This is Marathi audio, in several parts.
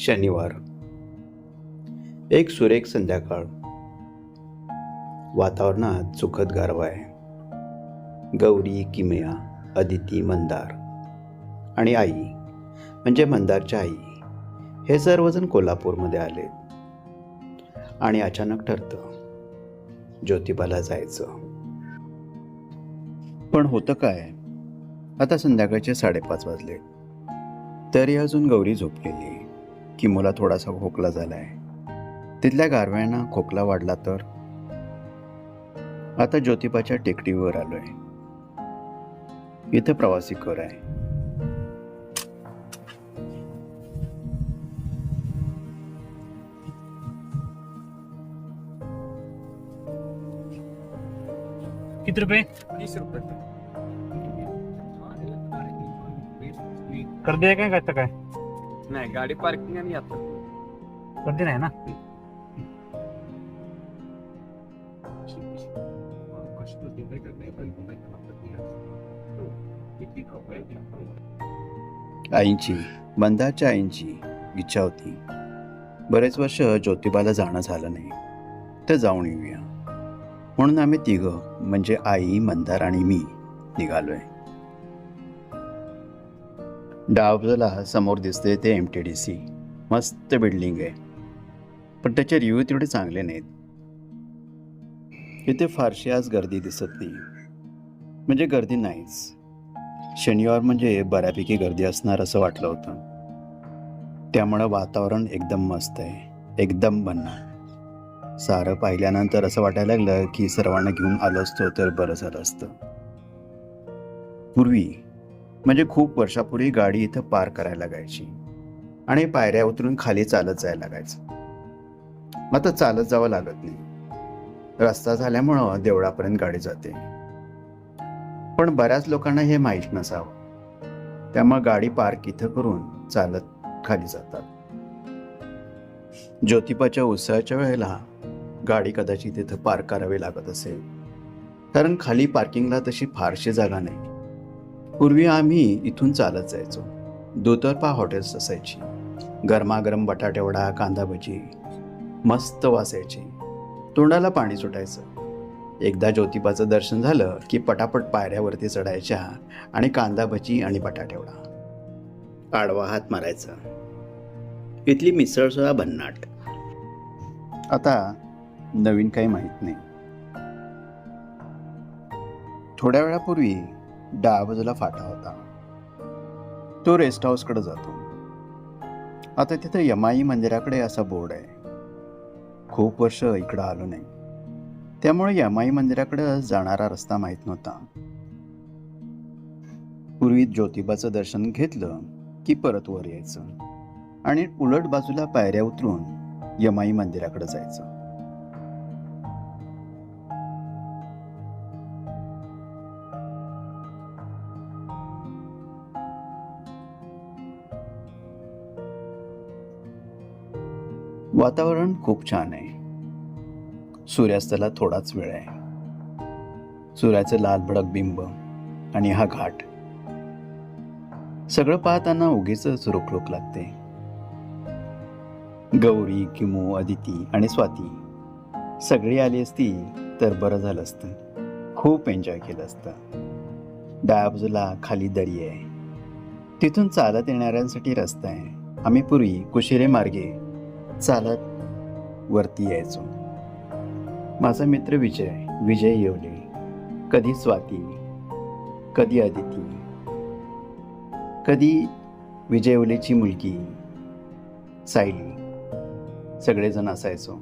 शनिवार. एक सुरेख संध्याकाळ. वातावरणात सुखद गारवा आहे गौरी किमया अदिती मंदार आणि आई म्हणजे मंदारच्या आई हे सर्वजण कोल्हापूरमध्ये आले आणि अचानक ठरतं ज्योतिबाला जायचं. पण होतं काय? आता संध्याकाळचे साडेपाच वाजले तरी अजून गौरी झोपलेली. किमोला थोडासा खोकला झालाय. तिथल्या गारव्यानं खोकला वाढला तर? आता ज्योतिबाच्या टेकडीवर आलोय. इथं प्रवासी कर आहे. किती रुपये? वीस रुपये. गर्दी आहे काय काय काय? नाही गाडी पार्किंग आणि आता. गर्दी नाही ना? आईंची मंदाच्या आईंची इच्छा होती. बरेच वर्ष ज्योतिबाला जाणं झालं नाही. तर जाऊन येऊया. म्हणून आम्ही तिघं म्हणजे आई मंदार आणि मी निघालोय. डावजला समोर दिसते ते एम टी डी सी मस्त बिल्डिंग आहे. पण त्याचे रिव्ह्यू तेवढे चांगले नाहीत. इथे फारशी आज गर्दी दिसत नाही. म्हणजे गर्दी नाहीच. शनिवार म्हणजे बऱ्यापैकी गर्दी असणार असं वाटलं होतं. त्यामुळं वातावरण एकदम मस्त आहे. एकदम भन्नाट. सारं पाहिल्यानंतर असं वाटायला लागलं की सर्वांना घेऊन आलो असतो तर बरं झालं असतं. पूर्वी म्हणजे खूप वर्षापूर्वी गाडी इथं पार करायला लागायची. आणि पायऱ्या उतरून खाली चालत जायला लागायचं. आता चालत जावं लागत नाही. रस्ता झाल्यामुळं देवळापर्यंत गाडी जाते. पण बऱ्याच लोकांना हे माहीत नसावं. त्यामुळे गाडी पार्क इथं करून चालत खाली जातात. ज्योतिबाच्या उत्सवाच्या वेळेला गाडी कदाचित तिथं पार्क करावी लागत असेल. कारण खाली पार्किंगला तशी फारशी जागा नाही. पूर्वी आम्ही इथून चालत जायचो. दुतर्फा हॉटेल्स असायची. गरमागरम बटाटेवडा कांदा भजी मस्त वासायची. तोंडाला पाणी सुटायचं. एकदा ज्योतिबाचं दर्शन झालं की पटापट पायऱ्यावरती चढायच्या आणि कांदा भजी आणि बटाटेवडा आडवा हात मारायचा. इथली मिसळसुद्धा भन्नाट. आता नवीन काही माहीत नाही. थोड्या वेळापूर्वी डाव्या बाजूला फाटा होता. तो रेस्ट हाऊसकडे जातो. आता तिथं यमाई मंदिराकडे असा बोर्ड आहे. खूप वर्ष इकडं आलो नाही. त्यामुळे यमाई मंदिराकडे जाणारा रस्ता माहीत नव्हता. पूर्वी ज्योतिबाचं दर्शन घेतलं की परत वर यायचं आणि उलट बाजूला पायऱ्या उतरून यमाई मंदिराकडे जायचं. वातावरण खूप छान आहे. सूर्यास्ताला थोडाच वेळ आहे. सूर्याचं लाल भडक बिंब आणि हा घाट. सगळं पाहताना उगीच रोखलोक लागते. गौरी किमू अदिती आणि स्वाती सगळी आली असती तर बरं झालं असतं. खूप एन्जॉय केलं असतं. डाव्या बाजूला खाली दरी आहे. तिथून चालत येणाऱ्यांसाठी रस्ता आहे. आम्ही पूर्वी कुशिरे मार्गे चालत वरती यायचो. माझा मित्र विजय विजय येवले. कधी स्वाती कधी अदिती कधी विजय येवलेची मुलगी सायली. सगळेजण असायचो.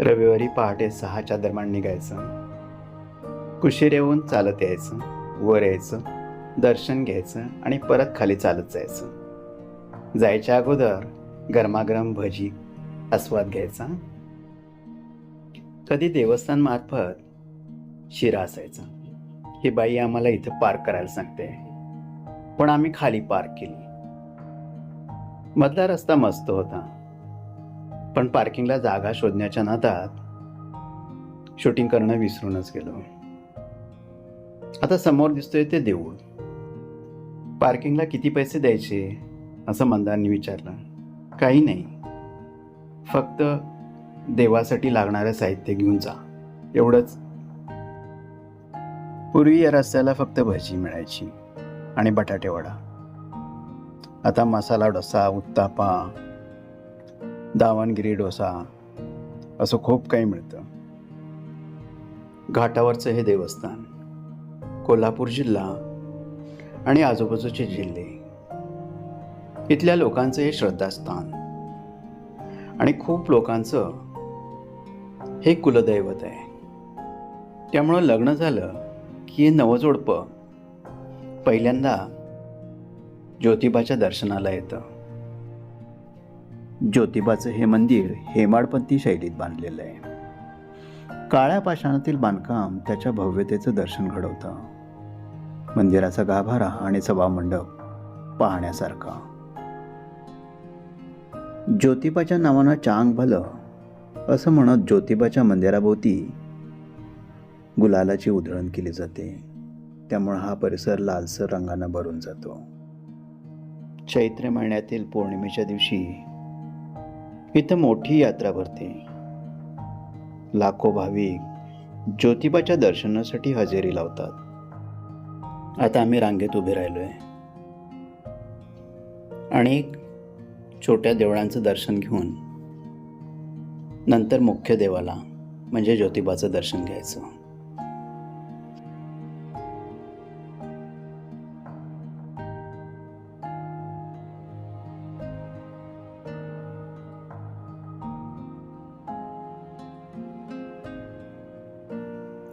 रविवारी पहाटे सहाच्या दरम्यान निघायचं. कुशीर येऊन चालत यायचं वर यायचं दर्शन घ्यायचं आणि परत खाली चालत जायचं. जायच्या अगोदर गरमागरम भजी आस्वाद घ्यायचा. कधी देवस्थान मार्फत शिरा असायचा. ही बाई आम्हाला इथं पार्क करायला सांगते. पण आम्ही खाली पार्क केली. मधला रस्ता मस्त होता. पण पार्किंगला जागा शोधण्याच्या नादात शूटिंग करणं विसरूनच गेलो. आता समोर दिसतोय ते देऊळ. पार्किंगला किती पैसे द्यायचे? असं मंदारनी विचारलं. काही नाही. फक्त देवासाठी लागणारं साहित्य घेऊन जा. एवढंच. पूर्वी या रस्त्याला फक्त भजी मिळायची आणि बटाटेवडा आता मसाला डोसा उत्तापा दावणगिरी डोसा असं खूप काही मिळतं. घाटावरचं हे देवस्थान. कोल्हापूर जिल्हा आणि आजूबाजूचे जिल्हे. इथल्या लोकांचं हे श्रद्धास्थान आणि खूप लोकांचं हे कुलदैवत आहे. त्यामुळं लग्न झालं की हे नवजोडपं पहिल्यांदा ज्योतिबाच्या दर्शनाला येतं. ज्योतिबाचं हे मंदिर हेमाडपंथी शैलीत बांधलेलं आहे. काळ्या पाषाणातील बांधकाम त्याच्या भव्यतेचं दर्शन घडवतं. मंदिराचा गाभारा आणि सभामंडप पाहण्यासारखा. ज्योतिबाच्या नावानं चांग भलं असं म्हणत ज्योतिबाच्या मंदिराभोवती गुलालाची उधळण केली जाते. त्यामुळं हा परिसर लालसर रंगानं भरून जातो. चैत्र महिन्यातील पौर्णिमेच्या दिवशी इथं मोठी यात्रा भरते. लाखो भाविक ज्योतिबाच्या दर्शनासाठी हजेरी लावतात. आता आम्ही रांगेत उभे राहिलोय. आणि छोट्या देवळांचं दर्शन घेऊन नंतर मुख्य देवाला म्हणजे ज्योतिबाचं दर्शन घ्यायचं.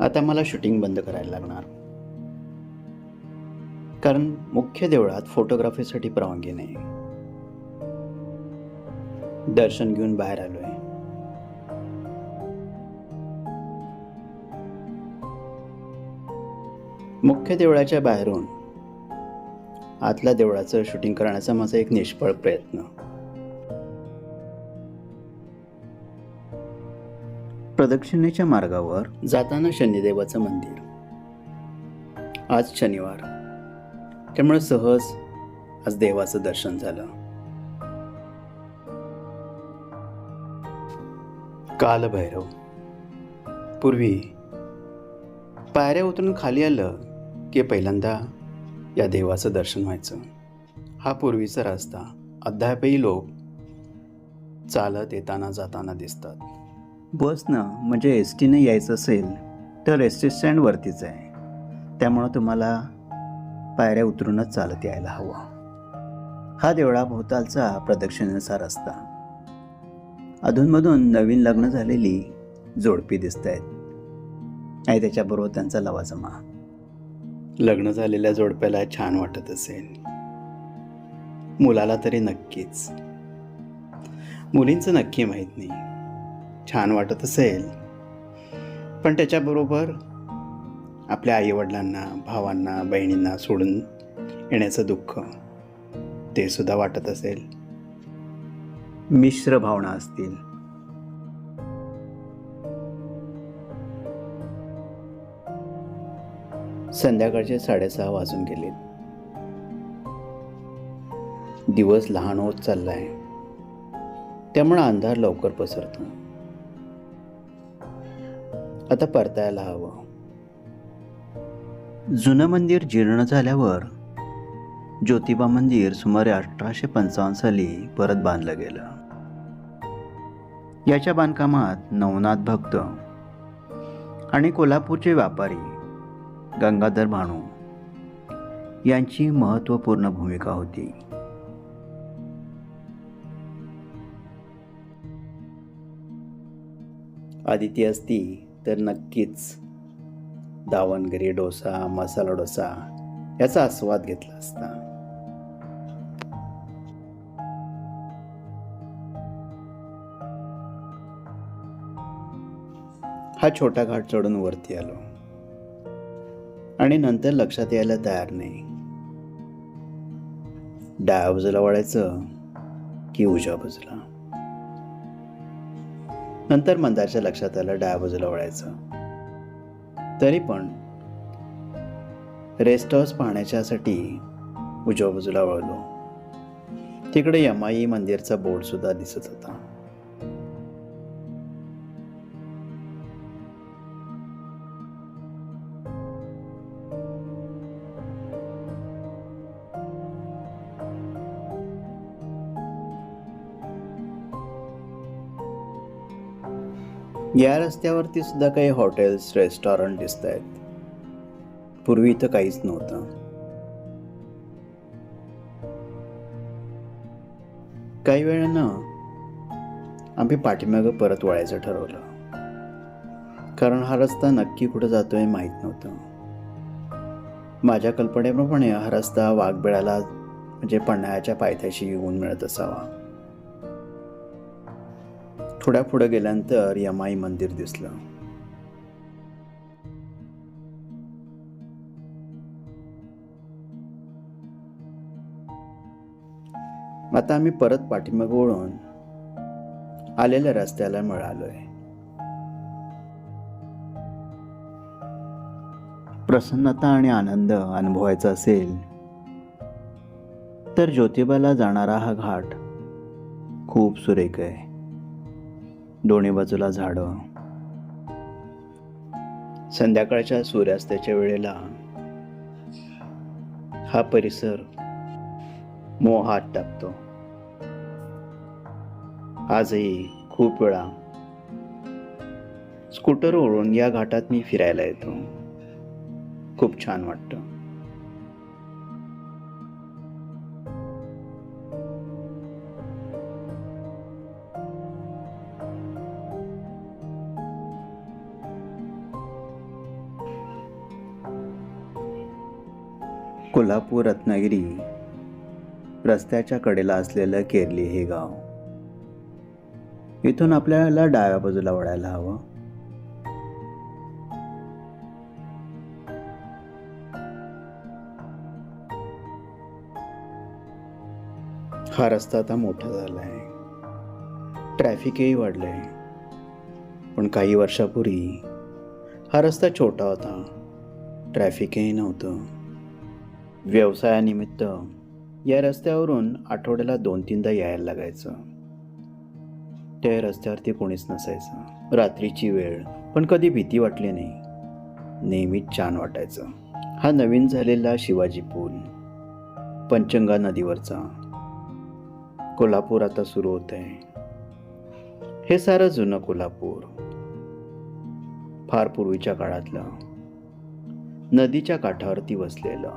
आता मला शूटिंग बंद करायला लागणार. कारण मुख्य देवळात फोटोग्राफीसाठी परवानगी नाही. दर्शन घेऊन बाहेर आलोय. मुख्य देवळाच्या बाहेरून आतल्या देवळाचं शूटिंग करण्याचा माझा एक निष्फळ प्रयत्न. प्रदक्षिणेच्या मार्गावर जाताना शनिदेवाचं मंदिर. आज शनिवार. त्यामुळे सहज आज देवाचं दर्शन झालं. कालभैरव पूर्वी पायऱ्या उतरून खाली आलं की पहिल्यांदा या देवाचं दर्शन व्हायचं. हा पूर्वीचा रस्ता. अद्यापही लोक चालत येताना जाताना दिसतात. बसनं म्हणजे एस टीनं यायचं असेल तर एस टी स्टँडवरतीच आहे. त्यामुळं तुम्हाला पायऱ्या उतरूनच चालत यायला हवं. हा देवळाभोवतालचा प्रदक्षिणेचा रस्ता अधूनमधून नवीन लग्न झालेली जोडपी दिसत आहेत आणि त्याच्याबरोबर त्यांचा लवाजमा लग्न झालेल्या जोडप्याला छान वाटत असेल. मुलाला तरी नक्कीच. मुलींचं नक्की माहीत नाही. छान वाटत असेल. पण त्याच्याबरोबर आपल्या आईवडिलांना भावांना बहिणींना सोडून येण्याचं दुःख ते सुद्धा वाटत असेल. मिश्र भावना असतील. संध्याकाळचे साडेसहा वाजून गेले. दिवस लहान होत चाललाय. त्यामुळे अंधार लवकर पसरतो. आता परतायला हवं. जुनं मंदिर जीर्ण झाल्यावर ज्योतिबा मंदिर सुमारे अठराशे पंचावन्न साली परत बांधलं गेलं. याच्या बांधकामात नवनाथ भक्त आणि कोल्हापूरचे व्यापारी गंगाधर भाणू यांची महत्त्वपूर्ण भूमिका होती. आदिती असती तर नक्कीच दावणगिरी डोसा मसाला डोसा याचा आस्वाद घेतला असता. हा छोटा घाट चढून वरती आलो. आणि नंतर लक्षात यायला तयार नाही. डाव्या बाजूला वळायचं की उजव्या बाजूला? नंतर मंदारच्या लक्षात आलं डाव्या बाजूला वळायचं. तरी पण रेस्ट हाऊस पाहण्याच्यासाठी उजव्या बाजूला वळलो. तिकडे यमाई मंदिरचा बोर्डसुद्धा दिसत होता. या रस्त्यावरती सुद्धा काही हॉटेल्स रेस्टॉरंट दिसत आहेत पूर्वी इथं काहीच नव्हतं. काही वेळानं आम्ही पाठीमागं परत वळायचं ठरवलं. कारण हा रस्ता नक्की कुठं जातोय माहीत नव्हतं. माझ्या कल्पनेप्रमाणे हा रस्ता वाघबिळाला म्हणजे पन्हाळ्याच्या पायथ्याशी येऊन मिळत असावा. थोड्या पुढे गेल्यानंतर यमाई मंदिर दिसलं. आता आम्ही परत पाठीमाग वळून आलेल्या रस्त्याला मिळालोय. प्रसन्नता आणि आनंद अनुभवायचा असेल तर ज्योतिबाला जाणारा हा घाट खूप सुरेख आहे. दोन्ही बाजूला झाडं. संध्याकाळच्या सूर्यास्ताच्या वेळेला हा परिसर मोहात टाकतो. आजही खूप वेळा स्कूटर ओढून या घाटात मी फिरायला येतो. खूप छान वाटतं. कोल्हापूर रत्नागिरी रस्त्याच्या कडेला असलेलं केरली हे गाव. इथून आपल्याला डाव्या बाजूला वळायला हवं. हा रस्ता आता मोठा झाला आहे ट्रॅफिकही वाढलंय. पण काही वर्षापूर्वी हा रस्ता छोटा होता. ट्रॅफिकही नव्हतं. व्यवसायानिमित्त या रस्त्यावरून आठवड्याला दोन तीनदा यायला लागायचं. त्या रस्त्यावरती कोणीच नसायचं. रात्रीची वेळ पण कधी भीती वाटली नाही. नेहमीच छान वाटायचं. हा नवीन झालेला शिवाजी पूल पंचंगा नदीवरचा. कोल्हापूर आता सुरू होत आहे हे सारं जुनं कोल्हापूर. फार पूर्वीच्या काळातलं. नदीच्या काठावरती वसलेलं.